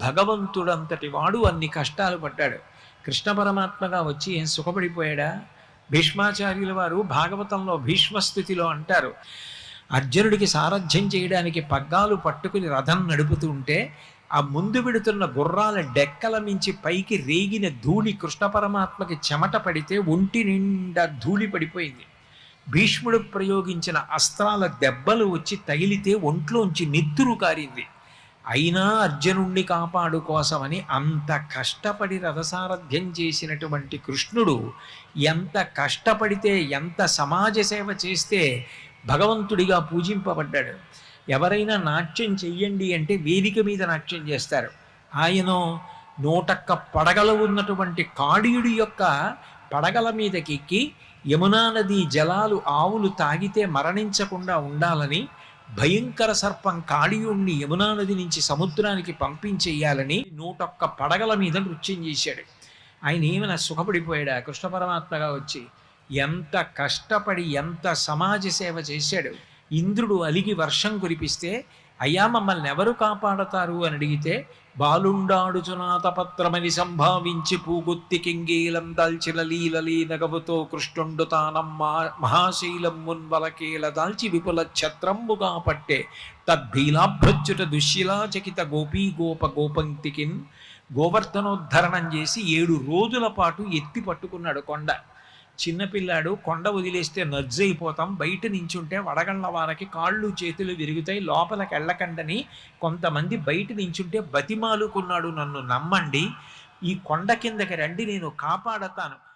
భగవంతుడంతటి వాడు అన్ని కష్టాలు పడ్డాడు. కృష్ణ పరమాత్మగా వచ్చి ఏం సుఖపడిపోయాడా? భీష్మాచార్యుల వారు భాగవతంలో భీష్మస్థితిలో అంటారు అర్జునుడికి సారథ్యం చేయడానికి పగ్గాలు పట్టుకుని రథం నడుపుతూ ఉంటే ఆ ముందు విడుతున్న గుర్రాల డెక్కల మించి పైకి రేగిన ధూళి కృష్ణ పరమాత్మకి చెమట పడితే ఒంటి నిండా ధూళి పడిపోయింది. భీష్ముడు ప్రయోగించిన అస్త్రాల దెబ్బలు వచ్చి తగిలితే ఒంట్లోంచి నిద్దురు కారింది. అయినా అర్జునుణ్ణి కాపాడు కోసమని అంత కష్టపడి రథసారథ్యం చేసినటువంటి కృష్ణుడు ఎంత కష్టపడితే ఎంత సమాజ సేవ చేస్తే భగవంతుడిగా పూజింపబడ్డాడు. ఎవరైనా నాట్యం చెయ్యండి అంటే వేదిక మీద నాట్యం చేస్తారు. ఆయన నూటక్క పడగలు ఉన్నటువంటి కాడియుడి యొక్క పడగల మీదకి ఎక్కి యమునా నది జలాలు ఆవులు తాగితే మరణించకుండా ఉండాలని భయంకర సర్పం కాళీయుణ్ణి యమునా నది నుంచి సముద్రానికి పంపించేయాలని నూటొక్క పడగల మీద నృత్యం చేశాడు. ఆయన ఏమైనా సుఖపడిపోయాడా? కృష్ణ పరమాత్మగా వచ్చి ఎంత కష్టపడి ఎంత సమాజ సేవ చేశాడు. ఇంద్రుడు అలిగి వర్షం కురిపిస్తే అయ్యా మమ్మల్ని ఎవరు కాపాడతారు అని అడిగితే బాలుండాడు చునాతపత్రమని సంభావించి పూగొత్తి కింగీలం దాల్చిన లీలలీ నగవుతో కృష్ణుండు తానమ్మా మహాశైలం మున్వలకేల దాల్చి విపుల ఛత్రంబుగా పట్టే తద్భీలాభ్రచ్యుట దుశ్శిలాచకిత గోపీ గోప గోపంక్తికిన్ గోవర్ధనోద్ధరణం చేసి ఏడు రోజుల పాటు ఎత్తి పట్టుకున్నాడు కొండ. చిన్నపిల్లాడు కొండ వదిలేస్తే నజ్జైపోతాం బయట నించుంటే వడగళ్ళ వారికి కాళ్ళు చేతులు విరుగుతాయి. లోపలికి వెళ్ళకండని కొంతమంది బయట నించుంటే బతిమాలుకున్నాడు నన్ను నమ్మండి. ఈ కొండ కిందకి రండి నేను కాపాడతాను.